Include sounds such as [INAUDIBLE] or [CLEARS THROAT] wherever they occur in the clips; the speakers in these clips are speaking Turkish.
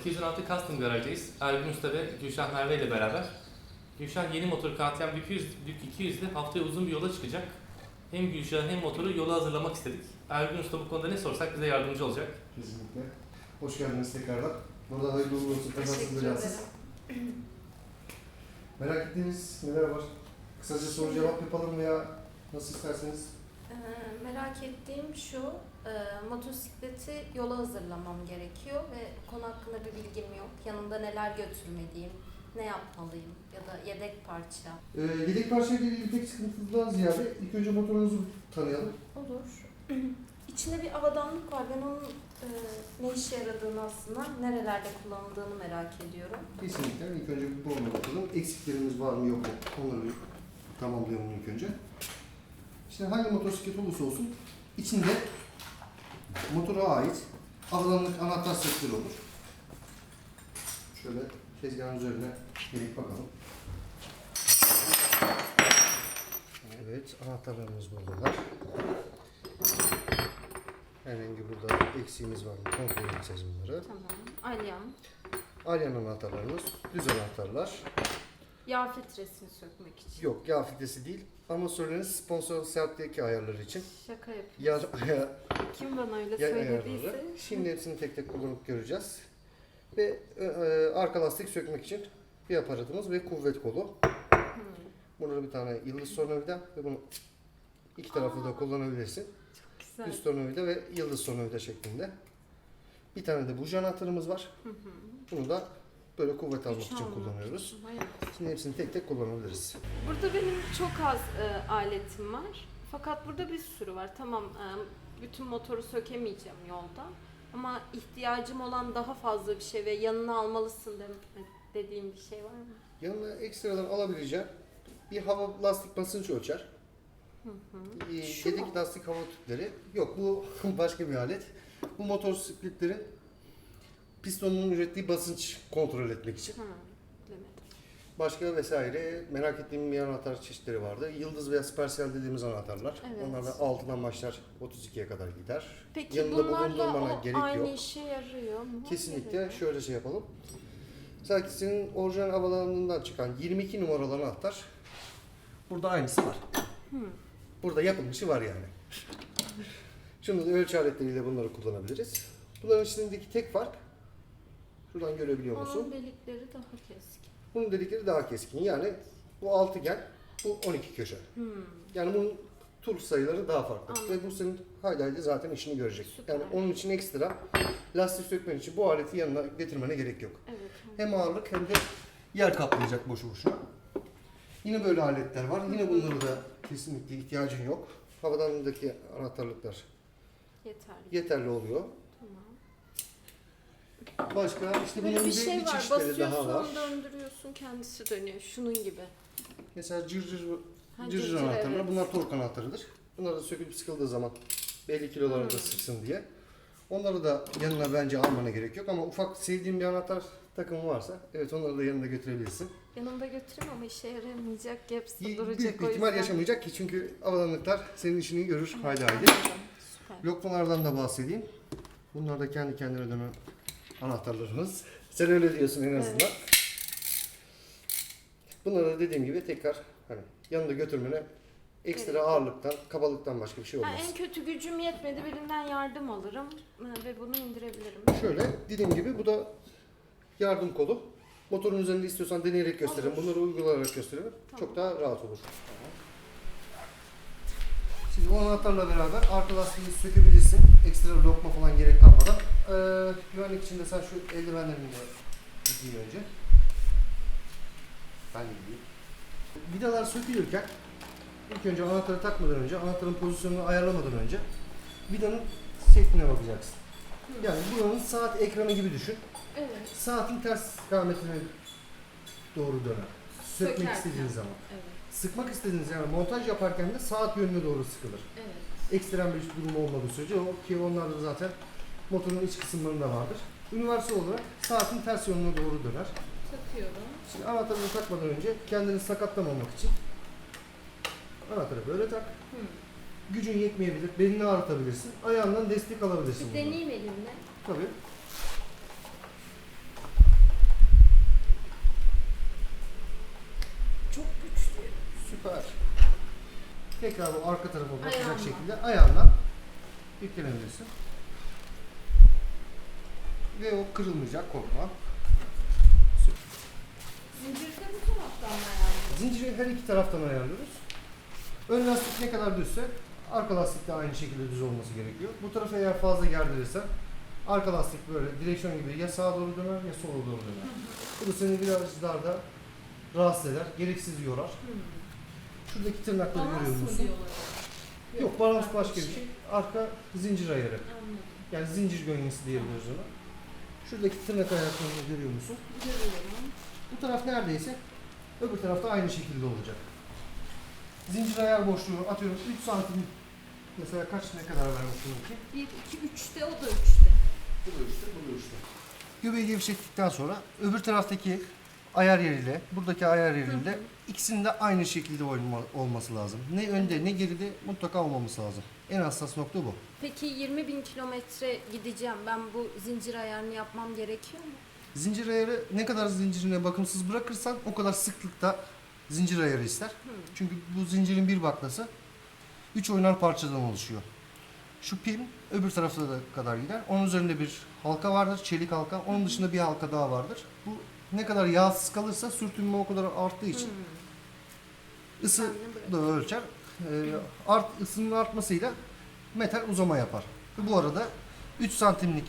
216 Custom Garaj'dayız. Ergün Usta ve Gülşah Merve ile beraber. Gülşah yeni motor KTM 200, Dük 200 ile haftaya uzun bir yola çıkacak. Hem Gülşah hem motoru yola hazırlamak istedik. Ergün Usta bu konuda ne sorsak bize yardımcı olacak. Kesinlikle. Hoş geldiniz tekrardan. Burada hayırlı uğurlu olsun. Teşekkür ederim. Merak ettiğiniz neler var? Kısaca soru cevap yapalım veya nasıl isterseniz. Ee, merak ettiğim şu, e, motosikleti yola hazırlamam gerekiyor ve konu hakkında bir bilgim yok. Yanımda neler götürmeliyim, ne yapmalıyım ya da yedek parça. Ee, yedek parçayla ilgili pek sıkıntıdan ziyade ilk önce motorunuzu tanıyalım. Olur. [CLEARS THROAT] İçinde bir avadanlık var. Ben onun e, ne işe yaradığını aslında, nerelerde kullanıldığını merak ediyorum. Kesinlikle ilk önce bu ona bakalım. Eksiklerimiz var mı yok mu? Onları tamamlayalım ilk önce. İşte hangi motosiklet olursa olsun içinde motora ait avadanlık anahtar setleri olur. Şöyle tezgahın üzerine gelip bakalım. Evet, anahtarlarımız buradalar. Herhangi burada eksiğimiz var mı? Kontrol edeceğiz bunları. Tamam. Alyan. Alyan anahtarlarımız, düz anahtarlar. Yağ filtresini sökmek için. Yok, yağ filtresi değil. Ama söyleniriz sponsor sertteki ayarları için. Şaka yapıyorum. Yağ, [LAUGHS] yağ, Kim bana öyle yağ söylediyse. Şimdi hepsini tek tek kullanıp göreceğiz. Ve e, e, arka lastik sökmek için bir aparatımız ve kuvvet kolu. Hmm. Burada bir tane yıldız tornavida ve bunu iki taraflı da kullanabilirsin. Güzel. Düz tornavida ve yıldız tornavida şeklinde. Bir tane de buji anahtarımız var. Bunu da böyle kuvvet almak için almak kullanıyoruz. hayır. Şimdi hepsini tek tek kullanabiliriz. Burada benim çok az e, aletim var. Fakat burada bir sürü var. Tamam e, bütün motoru sökemeyeceğim yolda. Ama ihtiyacım olan daha fazla bir şey ve yanına almalısın dem- dediğim bir şey var mı? Yanına ekstradan alabileceğin bir hava lastik basınç ölçer. Ee, Şu Yedek mu? lastik hava tüpleri. Yok bu [LAUGHS] başka bir alet. Bu motosikletlerin pistonunun ürettiği basınç kontrol etmek için. Bilemedim. Başka vesaire merak ettiğim bir anahtar çeşitleri vardı. Yıldız veya sparsiyel dediğimiz anahtarlar. Evet. Onlar da 6'dan başlar 32'ye kadar gider. Peki Yanında bunlarla o gerek aynı yok. işe yarıyor mu? Kesinlikle Yarıyor. şöyle şey yapalım. Sanki senin orijinal havalanından çıkan 22 numaralı anahtar burada aynısı var. Hmm. Burada yapılmışı var yani. Şimdi de ölçü aletleriyle bunları kullanabiliriz. Bunların içindeki tek fark şuradan görebiliyor musun? Onun delikleri daha keskin. Bunun dedikleri daha keskin. Yani bu altıgen, bu 12 köşe. Hmm. Yani bunun tur sayıları daha farklı. Anladım. Ve bu senin hayli zaten işini görecek. Süper. Yani onun için ekstra lastik sökmen için bu aleti yanına getirmene gerek yok. Evet. Hem ağırlık hem de yer kaplayacak boşu boşuna. Yine böyle aletler var. Yine bunları da kesinlikle ihtiyacın yok. Havadanındaki anahtarlıklar Yeterli. yeterli oluyor. Başka işte Böyle bunların bir bir, şey bir var. çeşitleri daha Basıyorsun, var. döndürüyorsun, kendisi dönüyor. Şunun gibi. Mesela cırcır Ha, cırcır cırcır, anahtarlar. evet. Bunlar tork anahtarıdır. Bunlar da sökülüp sıkıldığı zaman belli kilolara da Hmm. sıksın diye. Onları da yanına bence almana gerek yok ama ufak sevdiğin bir anahtar takımı varsa evet onları da yanında götürebilirsin. Yanımda götüreyim ama işe yaramayacak. Hepsi Y- duracak Büyük bir ihtimal yaşamayacak ki çünkü avalanlıklar senin işini görür. Anladım, Süper. Lokmalardan da bahsedeyim. Bunlar da kendi kendine dönen anahtarlarımız. Sen öyle diyorsun en azından. Evet. Bunları dediğim gibi tekrar hani yanında götürmene ekstra yok. ağırlıktan, kabalıktan başka bir şey Ha, olmaz. en kötü gücüm yetmedi. Birinden yardım alırım ve bunu indirebilirim. Şöyle dediğim gibi bu da yardım kolu. Motorun üzerinde istiyorsan deneyerek gösteririm. Bunları uygulayarak gösteririm. Tamam. Çok daha rahat olur. Şimdi o anahtarla beraber arka lastiği sökebilirsin. Ekstra lokma falan gerek kalmadan. Ee, güvenlik için de sen şu eldivenlerini de giy önce. Ben giyeyim. Vidalar sökülürken ilk önce anahtarı takmadan önce, anahtarın pozisyonunu ayarlamadan önce vidanın şekline bakacaksın. Yani buranın saat ekranı gibi düşün. Evet. Saatin ters istikametine doğru döner. Sökmek Sökerken. istediğin zaman. Evet. Sıkmak istediğiniz yani montaj yaparken de saat yönüne doğru sıkılır. Evet. Ekstrem bir durum olmadığı sürece o ki onlar da zaten motorun iç kısımlarında vardır. Üniversal olarak saatin ters yönüne doğru döner. Takıyorum. Şimdi anahtarını takmadan önce kendini sakatlamamak için anahtarı böyle tak. Hı. Gücün yetmeyebilir, belini ağrıtabilirsin. Ayağından destek alabilirsin. Bir bundan. deneyeyim elimle. Tabii. Tekrar bu arka tarafa bakacak Ayağınla. şekilde ayağından yüklenebilirsin. Ve o kırılmayacak korkma. Zinciri de bu taraftan mı ayarlıyoruz? Zinciri her iki taraftan ayarlıyoruz. Ön lastik ne kadar düzse arka lastik de aynı şekilde düz olması gerekiyor. Bu tarafa eğer fazla gerdirirsen arka lastik böyle direksiyon gibi ya sağa doğru döner ya sola doğru döner. Bu da seni biraz daha da rahatsız eder, gereksiz yorar. Şuradaki tırnakları görüyor Balans mı musun? diyorlar? Yok balans başka bir şey. Arka zincir ayarı. Anladım. Yani zincir gönyesi diyebiliriz ona. Şuradaki tırnak ayaklarını görüyor musun? Görüyorum. Bu taraf neredeyse öbür tarafta aynı şekilde olacak. Zincir ayar boşluğu atıyorum 3 santim mesela kaç ne kadar vermişsin ki? 1, 2, 3'te o da 3'te. Bu da 3'te, bu da 3'te. Göbeği gevşettikten sonra öbür taraftaki ayar yeriyle buradaki ayar yeriyle ikisinin de aynı şekilde olma- olması lazım. Ne önde ne geride mutlaka olmaması lazım. En hassas nokta bu. Peki 20 bin kilometre gideceğim. Ben bu zincir ayarını yapmam gerekiyor mu? Zincir ayarı ne kadar zincirine bakımsız bırakırsan o kadar sıklıkta zincir ayarı ister. Çünkü bu zincirin bir baklası 3 oynar parçadan oluşuyor. Şu pin öbür tarafta da kadar gider. Onun üzerinde bir halka vardır, çelik halka. Onun dışında bir halka daha vardır. Bu ne kadar yağsız kalırsa sürtünme o kadar arttığı için ısı De da ölçer. Ee, art, ısının artmasıyla metal uzama yapar. Bu arada 3 santimlik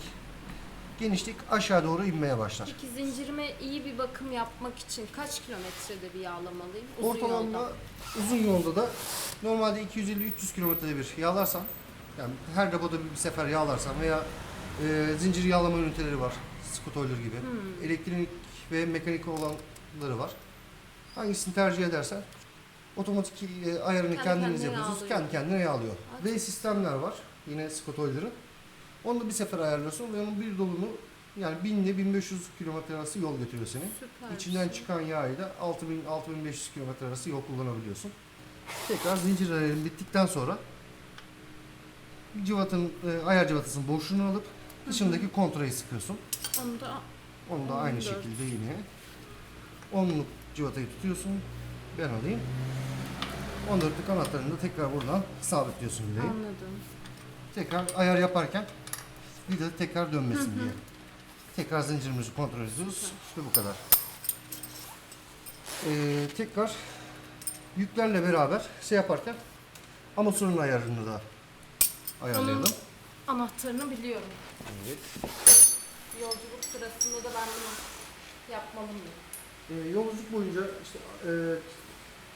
genişlik aşağı doğru inmeye başlar. Peki zincirime iyi bir bakım yapmak için kaç kilometrede bir yağlamalıyım? Uzun Ortalama yolda. uzun yolda da normalde 250-300 kilometrede bir yağlarsan yani her depoda bir, sefer yağlarsan veya e, zincir yağlama üniteleri var. Scotoiler gibi. Hmm. Elektronik ve mekanik olanları var. Hangisini tercih edersen otomatik e, ayarını Kendi kendiniz kendine yapıyorsunuz. yağlıyor. Kendi kendine yağlıyor. Ve sistemler var. Yine Scotoiler'ın. Onu da bir sefer ayarlıyorsun ve onun bir dolunu yani 1000 ile 1500 kilometre arası yol götürüyor seni. Süper. İçinden çıkan yağı ile 6000-6500 km arası yol kullanabiliyorsun. Tekrar zincir ayarın bittikten sonra civatın, e, ayar civatasının boşluğunu alıp dışındaki kontrayı sıkıyorsun. Onu da Onu da aynı 14. şekilde yine onluk civatayı tutuyorsun. Ben alayım. 14'lük anahtarını da tekrar buradan sabitliyorsun bileği. anladım. Tekrar ayar yaparken vida tekrar dönmesin diye. Tekrar zincirimizi kontrol ediyoruz ve bu kadar. Ee, tekrar yüklerle beraber şey yaparken amatörün ayarını da ayarlayalım. Anahtarını biliyorum. Evet. Yolculuk sırasında da ben bunu yapmalı mıyım? Ee, yolculuk boyunca işte e,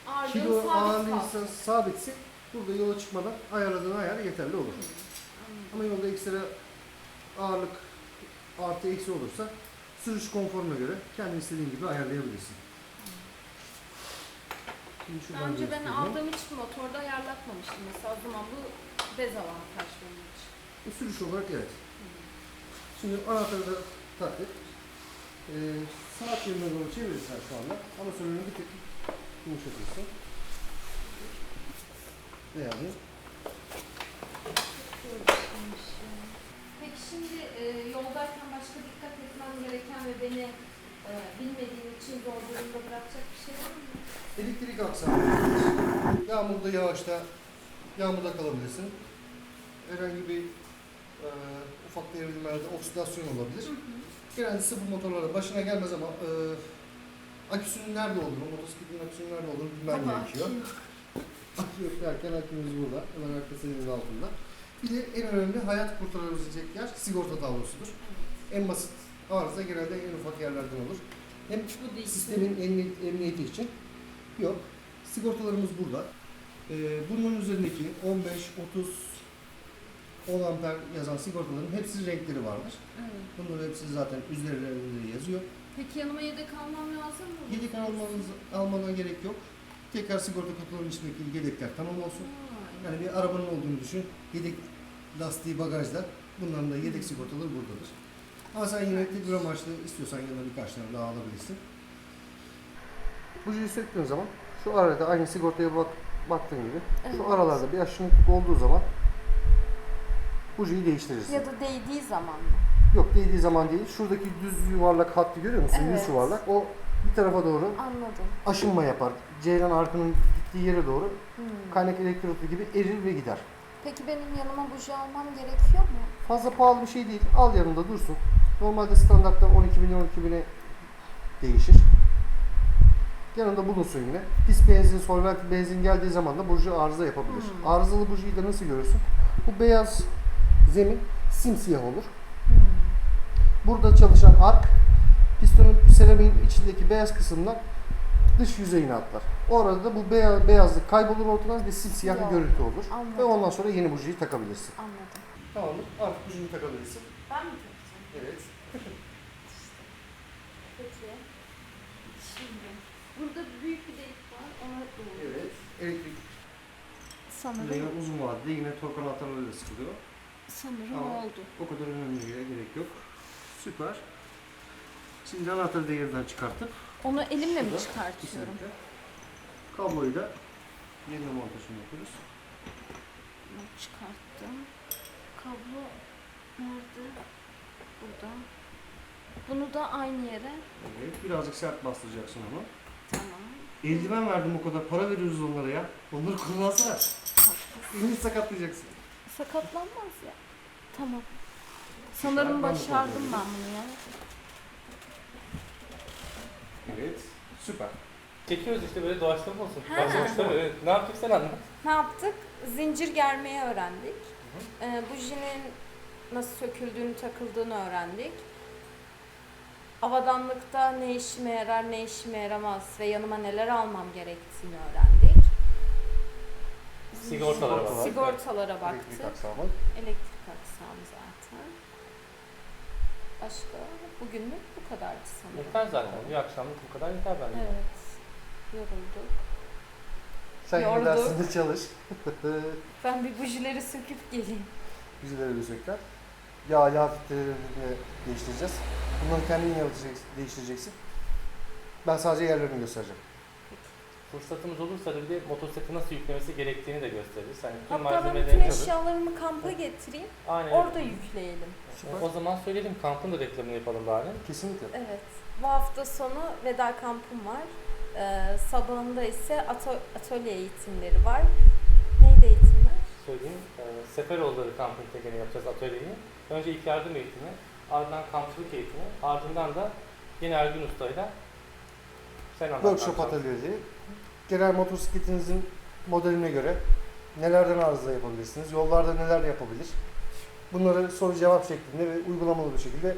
Ağırlığım kilo sabit ağırlığıysa kalsın. sabitse burada yola çıkmadan ayarladığın ayar yeterli olur. Ama yolda ekstra ağırlık artı eksi olursa sürüş konforuna göre kendi istediğin gibi ayarlayabilirsin. Şimdi Daha önce ben göstereyim. aldığım için motorda ayarlatmamıştım. Mesela o zaman bu dezavantaj benim için. Bu sürüş olarak evet. Şimdi anahtarı da taktık. Ee, saat yönüne doğru çevirirsen şu anda ama sönümünü bir tık yumuşatırsın. Yani Peki şimdi e, yoldayken başka dikkat etmem gereken ve beni e, bilmediğim için zor durumda bırakacak bir şey var mı? elektrik aksamı. Yağmurda yağışta yağmurda kalabilirsin. Herhangi bir e, ufak devrimlerde oksidasyon olabilir. Genelde sıfır motorlarda başına gelmez ama e, aküsünün nerede olduğunu, motosikletin aküsünün nerede olduğunu bilmen Ama gerekiyor. [LAUGHS] Akü yok derken akümüz burada, hemen arkasının altında. Bir de en önemli hayat kurtarabilecek yer sigorta tablosudur. En basit arıza genelde en ufak yerlerden olur. Hem Bu değil. sistemin emniyet, emniyeti için yok. Sigortalarımız burada. Ee, bunun üzerindeki 15, 30, 10 amper yazan sigortaların hepsinin renkleri vardır. Evet. Bunların hepsi zaten üzerlerinde yazıyor. Peki yanıma yedek almam lazım mı? Yedek almanız, almana gerek yok. Tekrar sigorta kutularının içindeki yedekler tamam olsun. Vay. Yani bir arabanın olduğunu düşün. Yedek lastiği bagajda. Bunların da yedek sigortaları buradadır. Ama sen yine tedbir amaçlı istiyorsan yanına birkaç tane daha alabilirsin. Bujiyi söktüğün zaman şu arada aynı sigortaya bak, baktığın gibi Evet. şu aralarda bir aşınıklık olduğu zaman bujiyi değiştirirsin. Ya da değdiği zaman. Yok değdiği zaman değil. Şuradaki düz yuvarlak hattı görüyor musun? Evet. Yüz yuvarlak. O bir tarafa doğru Anladım. aşınma yapar. Ceylan arkanın gittiği yere doğru Hmm. kaynak elektrodu gibi erir ve gider. Peki benim yanıma buji almam gerekiyor mu? Fazla pahalı bir şey değil. Al yanında dursun. Normalde standartlar 12 bin 12 bine değişir. Yanında bulunsun yine. Pis benzin, solvent benzin geldiği zaman da buji arıza yapabilir. Hmm. Arızalı bujiyi de nasıl görürsün? Bu beyaz zemin simsiyah olur. Burada çalışan ark pistonun seramiğin içindeki beyaz kısımdan dış yüzeyine atlar. Orada da bu beyaz, beyazlık kaybolur ortadan ve simsiyah bir görüntü olur. Anladım. Ve ondan sonra yeni bujiyi takabilirsin. Anladım. Tamamdır. Artık bujini takabilirsin. Ben mi takacağım? Evet. [LAUGHS] Peki. Şimdi burada büyük bir delik var. Ona doğru. Evet. Elektrik Sanırım, Layer uzun vadede yine tork anahtarlarıyla sıkılıyor. sanırım Tamam. oldu. O kadar önemli gerek yok. Süper. Şimdi anahtarı da yerden çıkartıp Onu elimle mi Şurada çıkartıyorum? kesinlikle kabloyu da yerine montajını yapıyoruz. Bunu çıkarttım. Kablo nerede? Burada. Bunu da aynı yere. Evet. Birazcık sert bastıracaksın onu. Tamam. Eldiven verdim o kadar. Para veriyoruz onlara ya. Onları kullansana. Elini sakatlayacaksın. Sakatlanmaz ya. Tamam. Sanırım başardım ben bunu ya. Evet. Süper. Çekiyoruz işte böyle doğaçlama olsun. Ha. Başlamışlar. Ne yaptık sen anlat. Ne yaptık? Zincir germeyi öğrendik. Ee, bujinin nasıl söküldüğünü, takıldığını öğrendik. Avadanlıkta ne işime yarar, ne işime yaramaz ve yanıma neler almam gerektiğini öğrendik. Sigortalara baktık. Sigortalara Elektrik baktık. aksamı. Elektrik aksam zaten. Başka? Bugünlük bu kadardı sanırım. Yeter zaten. Bir akşamlık bu kadar yeter bence. Evet. Yorulduk. Sen Yorduk. dersinde çalış. [LAUGHS] Ben bir bujileri söküp geleyim. Güzel bir Yağ, yağ filtrelerini değiştireceğiz. Bunları kendin yaratacaksın, değiştireceksin. Ben sadece yerlerini göstereceğim. Fırsatımız olursa da bir de motosikleti nasıl yüklemesi gerektiğini de gösteririz. Yani tüm Hatta ben bütün malzemelerini alır. eşyalarımı kampa getireyim. Aynen. Orada yükleyelim. O zaman söyleyelim kampın da reklamını yapalım bari. Kesinlikle. Evet. Bu hafta sonu veda kampım var. Ee, sabahında ise ato- atölye eğitimleri var. Neydi eğitimler? Söyleyeyim. E, Seferoğulları kampın tekeni yapacağız atölyeyi. Önce ilk yardım eğitimi, ardından kampçılık eğitimi, ardından da yine Ergün Usta'yla sen anlat. Workshop atölyeleri. Genel motosikletinizin modeline göre nelerden arıza yapabilirsiniz, yollarda neler yapabilir. Bunları soru cevap şeklinde ve uygulamalı bir şekilde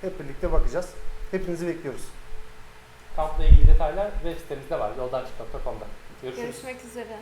hep birlikte bakacağız. Hepinizi bekliyoruz. Kampla ilgili detaylar web sitemizde var. Yoldançık.com'da. Görüşürüz. Görüşmek üzere.